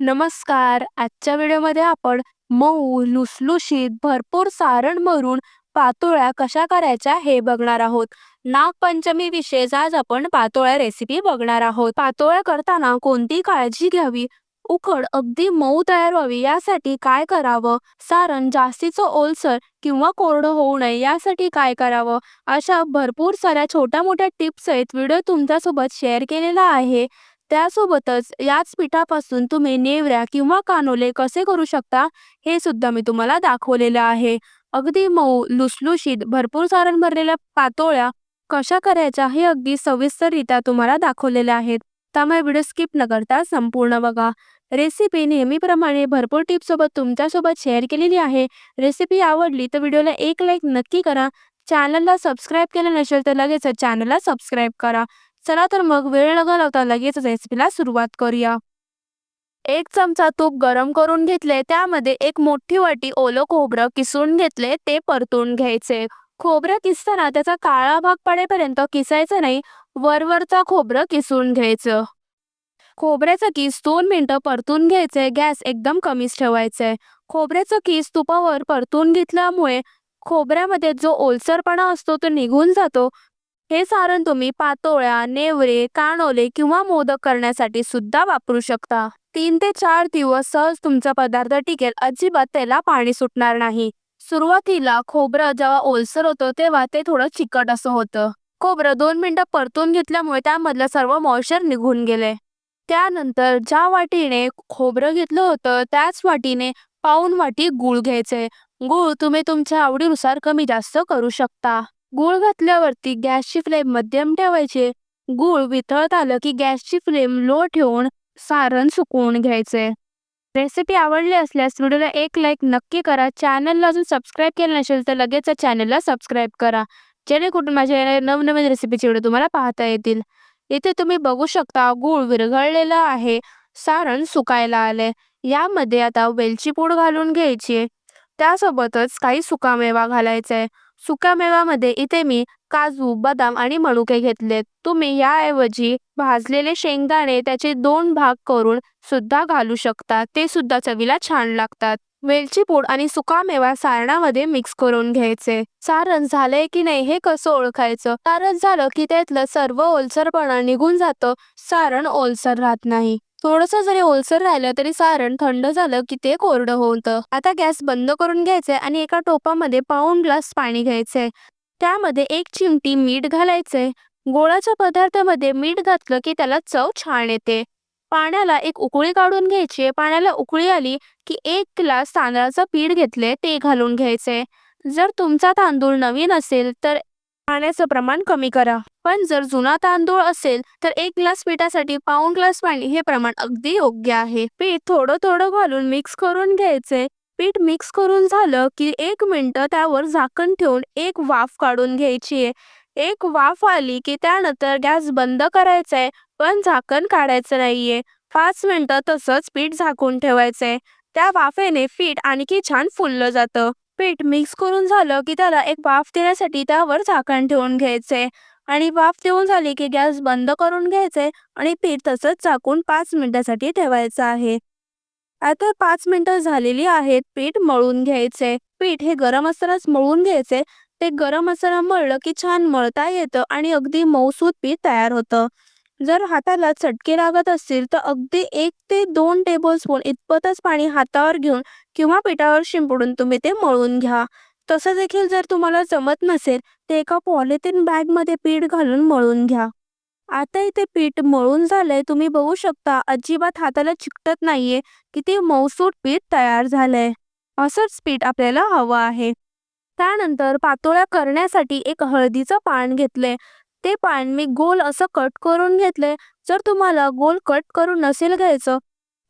नमस्कार. आजच्या व्हिडिओमध्ये आपण मऊ लुसलुशीत भरपूर सारण भरून पातोळ्या कशा करायच्या हे बघणार आहोत. नागपंचमी विशेष आज आपण पातोळ्या रेसिपी बघणार आहोत. पातोळ्या करताना कोणती काळजी घ्यावी? उकड अगदी मऊ तयार व्हावी यासाठी काय करावं? सारण जास्तीचं ओलसर किंवा कोरडं होऊ नये यासाठी काय करावं? अशा भरपूर साऱ्या छोट्या मोठ्या टिप्स आहेत. व्हिडिओ तुमच्यासोबत शेअर केलेला आहे. त्यासोबतच याच पिठापासून तुम्ही नेवऱ्या किंवा कानोले कसे करू शकता हे सुद्धा मी तुम्हाला दाखवलेलं आहे. अगदी मऊ लुसलुशीत भरपूर सारण भरलेल्या पातोळ्या कशा करायच्या हे अगदी सविस्तररित्या तुम्हाला दाखवलेल्या आहेत. त्यामुळे व्हिडिओ स्किप न करता संपूर्ण बघा. रेसिपी नेहमीप्रमाणे भरपूर टिप्ससोबत तुमच्यासोबत शेअर केलेली आहे. रेसिपी आवडली तर व्हिडिओला एक लाईक नक्की करा. चॅनलला सबस्क्राईब केलं नसेल तर लगेच चॅनलला सबस्क्राईब करा. चला तर मग वेळ न घालवता लगेच रेसिपीला सुरुवात करूया. एक चमचा तूप गरम करून घेतले त्यामध्ये एक मोठी वाटी ओलं खोबरं किसून घेतले ते परतून घ्यायचे. खोबरं किसताना त्याचा काळा भाग पडेपर्यंत किसायचं नाही वरवरचा खोबरं किसून घ्यायचं. खोबऱ्याचं किस दोन मिनटं परतून घ्यायचे गॅस एकदम कमीच ठेवायचे. खोबऱ्याचं किस तुपावर परतून घेतल्यामुळे खोबऱ्यामध्ये जो ओलसरपणा असतो तो निघून जातो हे सारण तुम्ही पातोळ्या नेवरे कानोले किंवा मोदक करण्यासाठी सुद्धा वापरू शकता. तीन ते चार दिवस सहज तुमचा पदार्थ टिकेल. अजिबात त्याला पाणी सुटणार नाही. सुरुवातीला खोबरं जेव्हा ओलसर होतं तेव्हा ते थोडं चिकट असं होतं. खोबरं दोन मिनिटं परतून घेतल्यामुळे त्यामधलं सर्व मॉइश्चर निघून गेले. त्यानंतर ज्या वाटीने खोबरं घेतलं होतं त्याच वाटीने पाऊन वाटी गूळ घ्यायचे. गूळ तुम्ही तुमच्या आवडीनुसार कमी जास्त करू शकता. गूळ घातल्यावरती गॅसची फ्लेम मध्यम ठेवायचे. गूळ वितळत आलं की गॅसची फ्लेम लो ठेवून सारण सुकवून घ्यायचे. रेसिपी आवडली असल्यास व्हिडिओला एक लाईक नक्की करा. चॅनलला अजून सबस्क्राईब केलं नसेल तर लगेच चॅनलला सबस्क्राईब करा. जेणेकरून माझ्या नवनवीन रेसिपीचे व्हिडिओ तुम्हाला पाहता येतील. इथे तुम्ही बघू शकता गूळ विरघळलेला आहे सारण सुकायला आले. यामध्ये आता वेलची पूड घालून घ्यायची. त्यासोबतच काही सुकामेवा घालायचा. आहे सुकामेव्यामध्ये इथे मी काजू बदाम आणि मनुके घेतलेत तुम्ही याऐवजी भाजलेले शेंगदाणे त्याचे दोन भाग करून सुद्धा घालू शकता. ते सुद्धा चवीला छान लागतात. वेलची पूड आणि सुकामेवा सारणामध्ये मिक्स करून घ्यायचे. सारण झालंय की नाही हे कसं ओळखायचं? सारण झालं की त्यातलं सर्व ओलसरपणा निघून जातं. सारण ओलसर राहत नाही. थोडंसं जरी ओलसर राहिलं तरी सारण थंड झालं की ते कोरडं होतं. आता गॅस बंद करून घ्यायचे आणि एका टोपामध्ये पाऊन ग्लास पाणी घ्यायचे त्यामध्ये एक चिमटी मीठ घालायचे गोळाच्या पदार्थामध्ये मीठ घातलं की त्याला चव छान येते. पाण्याला एक उकळी काढून घ्यायची पाण्याला उकळी आली की एक ग्लास तांदळाचं पीठ घेतले ते घालून घ्यायचे जर तुमचा तांदूळ नवीन असेल तर पाण्याचं प्रमाण कमी करा. पण जर जुना तांदूळ असेल तर एक ग्लास पिठासाठी पाऊन ग्लास पाणी हे प्रमाण अगदी योग्य आहे. पीठ थोडं थोडं घालून मिक्स करून घ्यायचे. पीठ मिक्स करून झालं की एक मिनटं त्यावर झाकण ठेवून एक वाफ काढून घ्यायची आहे. एक वाफ आली की त्यानंतर गॅस बंद करायचंय पण झाकण काढायचं नाहीये. पाच मिनटं तसंच पीठ झाकून ठेवायचंय. त्या वाफेने पीठ आणखी छान फुललं जातं. पीठ मिक्स करून झालं की त्याला एक वाफ देण्यासाठी त्यावर झाकण ठेवून घ्यायचे. आणि वाफ देऊन झाली की गॅस बंद करून घ्यायचे आणि पीठ तसंच झाकून पाच मिनिटासाठी ठेवायचं आहे. आता पाच मिनिटं झालेली आहेत पीठ मळून घ्यायचे. पीठ हे गरम असतानाच मळून घ्यायचे. ते गरम असताना मळलं की छान मळता येतं आणि अगदी मऊसूत पीठ तयार होतं. जर हाताला चटके लागत असतील तर अगदी एक ते दोन टेबलस्पून इतपतच पाणी हातावर घेऊन किंवा पिठावर शिंपडून तुम्ही ते मळून घ्या. तसं देखील जर तुम्हाला जमत नसेल तर एका पॉलिथिन बॅगमध्ये पीठ घालून मळून घ्या. आता इथे पीठ मळून झालंय तुम्ही बघू शकता अजिबात हाताला चिकटत नाहीये किती मौसूट पीठ तयार झालंय. असंच पीठ आपल्याला हवं आहे. त्यानंतर पातोळ्या करण्यासाठी एक हळदीचं पान घेतलंय. ते पान मी गोल असं कट करून घेतलंय. जर तुम्हाला गोल कट करून नसेल घ्यायचं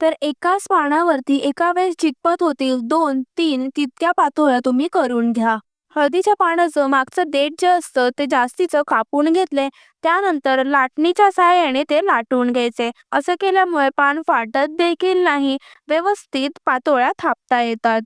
तर एकाच पानावरती एका वेळेस जितपत होतील दोन तीन तितक्या पातोळ्या तुम्ही करून घ्या. हळदीच्या पानाचं मागचं देठ जे असतं ते जास्तीचं कापून घेतले त्यानंतर लाटणीच्या सहाय्याने ते लाटून घ्यायचे. असं केल्यामुळे पान फाटत देखील नाही. व्यवस्थित पातोळ्या थापता येतात.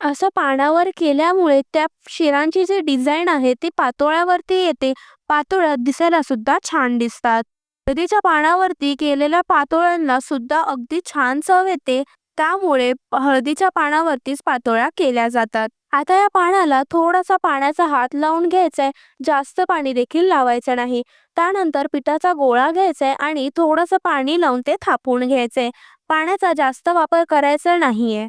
असं पानावर केल्यामुळे त्या शिरांची जी डिझाईन आहे ती पातोळ्यावरती येते. पातोळ्या दिसायला सुद्धा छान दिसतात. हळदीच्या पानावरती केलेल्या पातोळ्यांना सुद्धा अगदी छान चव येते. त्यामुळे हळदीच्या पानावरतीच पातोळ्या केल्या जातात. आता या पानाला थोडासा पाण्याचा हात लावून घ्यायचाय. जास्त पाणी देखील लावायचं नाही. त्यानंतर पिठाचा गोळा घ्यायचाय आणि थोडंसं पाणी लावून ते थापून घ्यायचंय. पाण्याचा जास्त वापर करायचा नाहीये.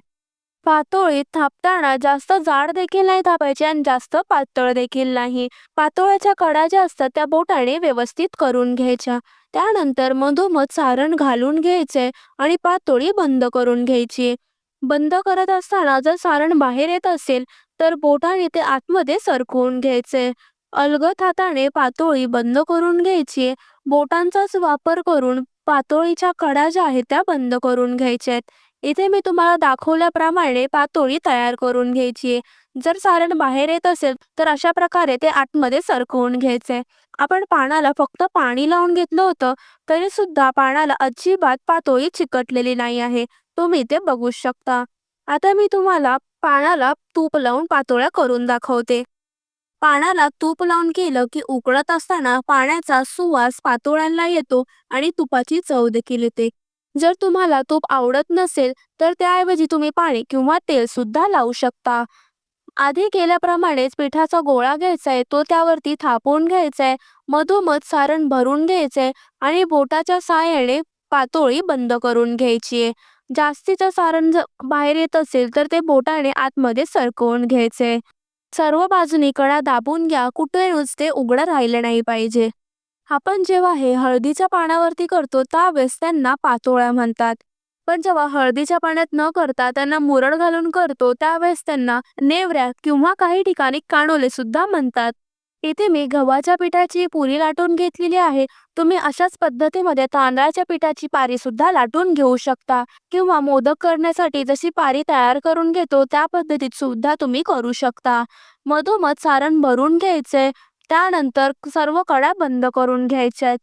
पातोळीत थापताना जास्त जाड देखील नाही थापायची आणि जास्त पातळ देखील नाही. पातोळ्याच्या कडा ज्या असतात त्या बोटाने व्यवस्थित करून घ्यायच्या. त्यानंतर मधोमध सारण घालून घ्यायचे आणि पातोळी बंद करून घ्यायची. बंद करत असताना जर सारण बाहेर येत असेल तर बोटाने ते आतमध्ये सरकवून घ्यायचे. अलगद हाताने पातोळी बंद करून घ्यायची. बोटांचाच वापर करून पातोळीच्या कडा ज्या आहेत त्या बंद करून घ्यायच्या आहेत इथे मी तुम्हाला दाखवल्याप्रमाणे पातोळी तयार करून घ्यायची जर सारण बाहेर येत असेल तर अशा प्रकारे ते आतमध्ये सरकवून घ्यायचे. आपण पानाला फक्त पाणी लावून घेतलं होतं तरी सुद्धा पानाला अजिबात पातोळी चिकटलेली नाही आहे. तुम्ही ते बघू शकता. आता मी तुम्हाला पानाला तूप लावून पातोळ्या करून दाखवते. पानाला तूप लावून केलं की उकळत असताना पाण्याचा सुवास पातोळ्यांना येतो आणि तुपाची चव देखील येते. जर तुम्हाला तूप आवडत नसेल तर त्याऐवजी तुम्ही पाणी किंवा तेल सुद्धा लावू शकता. आधी केल्याप्रमाणेच पिठाचा गोळा घ्यायचा आहे तो त्यावरती थापून घ्यायचा आहे मधोमध सारण भरून घ्यायचंय आणि बोटाच्या साहाय्याने पातोळी बंद करून घ्यायची आहे जास्तीचं सारण जर बाहेर येत असेल तर ते बोटाने आतमध्ये सरकवून घ्यायचे सर्व बाजूनी कडा दाबून घ्या कुठे नुसते उघडं राहिलं नाही पाहिजे. आपण जेव्हा हे हळदीच्या पानावरती करतो त्यावेळेस त्यांना पातोळ्या म्हणतात. पण जेव्हा हळदीच्या पाण्यात न करता त्यांना मुरड घालून करतो त्यावेळेस त्यांना नेवऱ्या किंवा काही ठिकाणी कानोले सुद्धा म्हणतात. इथे मी गव्हाच्या पिठाची पुरी लाटून घेतलेली आहे. तुम्ही अशाच पद्धतीमध्ये तांदळाच्या पिठाची पारी सुद्धा लाटून घेऊ शकता किंवा मोदक करण्यासाठी जशी पारी तयार करून घेतो त्या पद्धतीत सुद्धा तुम्ही करू शकता. मधोमध सारण भरून घ्यायचे. त्यानंतर सर्व कडा बंद करून घ्यायच्या आहेत.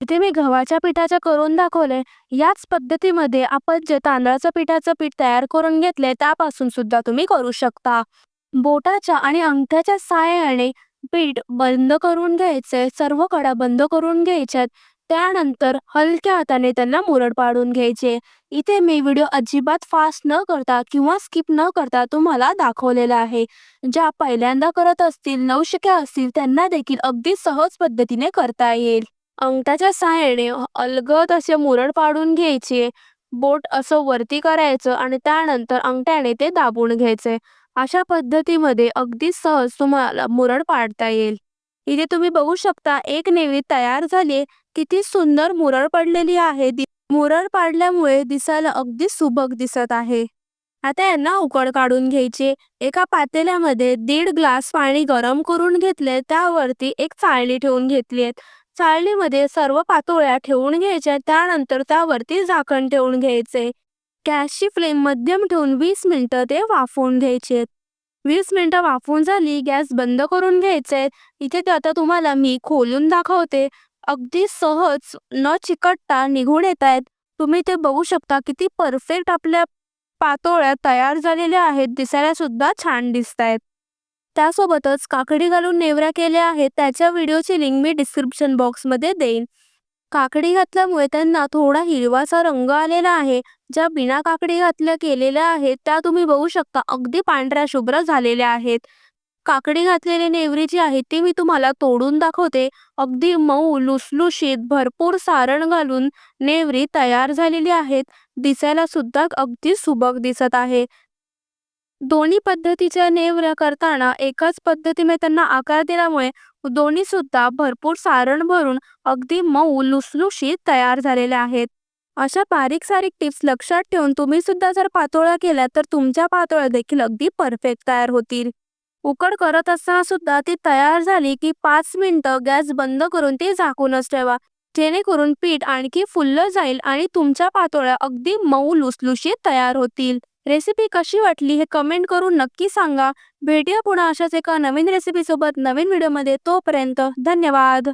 इथे मी गव्हाच्या पिठाच्या करून दाखवले याच पद्धतीमध्ये आपण जे तांदळाचं पिठाचं पीठ तयार करून घेतले त्यापासून सुद्धा तुम्ही करू शकता. बोटाच्या आणि अंगठ्याच्या साहाय्याने पीठ बंद करून घ्यायचे सर्व कडा बंद करून घ्यायच्यात. त्यानंतर हलक्या हाताने त्यांना मुरड पाडून घ्यायचे. इथे मी व्हिडिओ अजिबात फास्ट न करता किंवा स्किप न करता तुम्हाला दाखवलेला आहे. ज्या पहिल्यांदा करत असतील नवशिक्या असतील त्यांना देखील अगदी सहज पद्धतीने करता येईल. अंगठाच्या साहाय्याने अलगद असे मुरड पाडून घ्यायचे. बोट असं वरती करायचं आणि त्यानंतर अंगठ्याने ते दाबून घ्यायचे. अशा पद्धतीमध्ये अगदी सहज तुम्हाला मुरड पाडता येईल. इथे तुम्ही बघू शकता एक नेवी तयार झाली किती सुंदर मुरळ पडलेली आहे. मुरळ पाडल्यामुळे दिसायला अगदी सुबक दिसत आहे. आता यांना उकड काढून घ्यायची. एका पातेल्यामध्ये दीड ग्लास पाणी गरम करून घेतले. त्यावरती एक चाळणी ठेवून घेतली आहेत चाळणीमध्ये सर्व पातोळ्या ठेवून घ्यायच्या. त्यानंतर त्यावरती झाकण ठेवून घ्यायचे. गॅसची फ्लेम मध्यम ठेवून वीस मिनिटं ते वाफवून घ्यायचे वीस मिनिटं वाफवून झाली. गॅस बंद करून घ्यायचे इथे ते आता तुम्हाला मी खोलून दाखवते. अगदी सहज न चिकटता निघून येत आहेत. तुम्ही ते बघू शकता किती परफेक्ट आपल्या पातोळ्या तयार झालेल्या आहेत. दिसायला सुद्धा छान दिसत आहेत. त्यासोबतच काकडी घालून नेवऱ्या केल्या आहेत. त्याच्या व्हिडिओची लिंक मी डिस्क्रिप्शन बॉक्समध्ये देईन. काकडी घातल्यामुळे त्यांना थोडा हिरवाचा रंग आलेला आहे. ज्या बिना काकडी घातल्या केलेल्या आहेत त्या तुम्ही बघू शकता. अगदी पांढऱ्या शुभ्र झालेल्या आहेत. काकडी घातलेली नेवरी जी आहे ती मी तुम्हाला तोडून दाखवते. अगदी मऊ लुसलुशीत भरपूर सारण घालून नेवरी तयार झालेली आहेत. दिसायला सुद्धा अगदी सुबक दिसत आहे. दोन्ही पद्धतीच्या नेवऱ्या करताना एकाच पद्धतीने त्यांना आकार दिल्यामुळे दोन्ही सुद्धा भरपूर सारण भरून अगदी मऊ लुसलुशीत तयार झालेल्या आहेत. अशा बारीक सारीक टिप्स लक्षात ठेवून तुम्ही सुद्धा जर पातोळ्या केल्या तर तुमच्या पातोळ्या देखील अगदी परफेक्ट तयार होतील. उकड करत असताना सुद्धा ती तयार झाली की पाच मिनिटं गॅस बंद करून ती झाकूनच ठेवा. जेणेकरून पीठ आणखी फुललं जाईल आणि तुमच्या पातोळ्या अगदी मऊ लुसलुशीत तयार होतील. रेसिपी कशी वाटली हे कमेंट करून नक्की सांगा. भेटूया पुन्हा अशाच एका नवीन रेसिपीसोबत नवीन व्हिडिओमध्ये तोपर्यंत धन्यवाद.